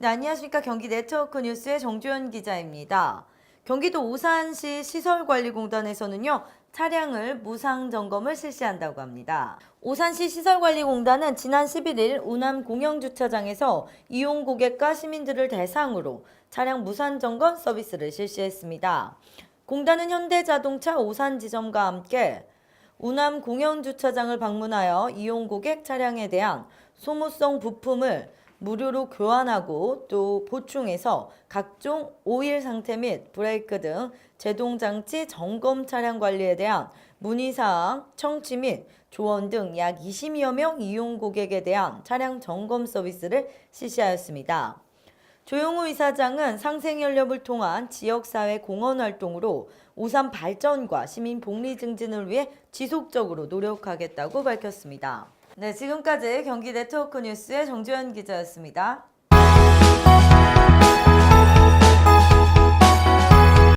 네, 안녕하십니까. 경기 네트워크 뉴스의 정주현 기자입니다. 경기도 오산시 시설관리공단에서는요, 차량을 무상 점검을 실시한다고 합니다. 오산시 시설관리공단은 지난 11일 우남 공영주차장에서 이용 고객과 시민들을 대상으로 차량 무상 점검 서비스를 실시했습니다. 공단은 현대자동차 오산 지점과 함께 우남 공영주차장을 방문하여 이용 고객 차량에 대한 소모성 부품을 무료로 교환하고 또 보충해서 각종 오일 상태 및 브레이크 등 제동장치 점검 차량 관리에 대한 문의사항, 청취 및 조언 등 약 20여 명 이용 고객에 대한 차량 점검 서비스를 실시하였습니다. 조용호 이사장은 상생연협을 통한 지역사회 공헌 활동으로 오산 발전과 시민 복리 증진을 위해 지속적으로 노력하겠다고 밝혔습니다. 네, 지금까지 경기 네트워크 뉴스의 정주현 기자였습니다.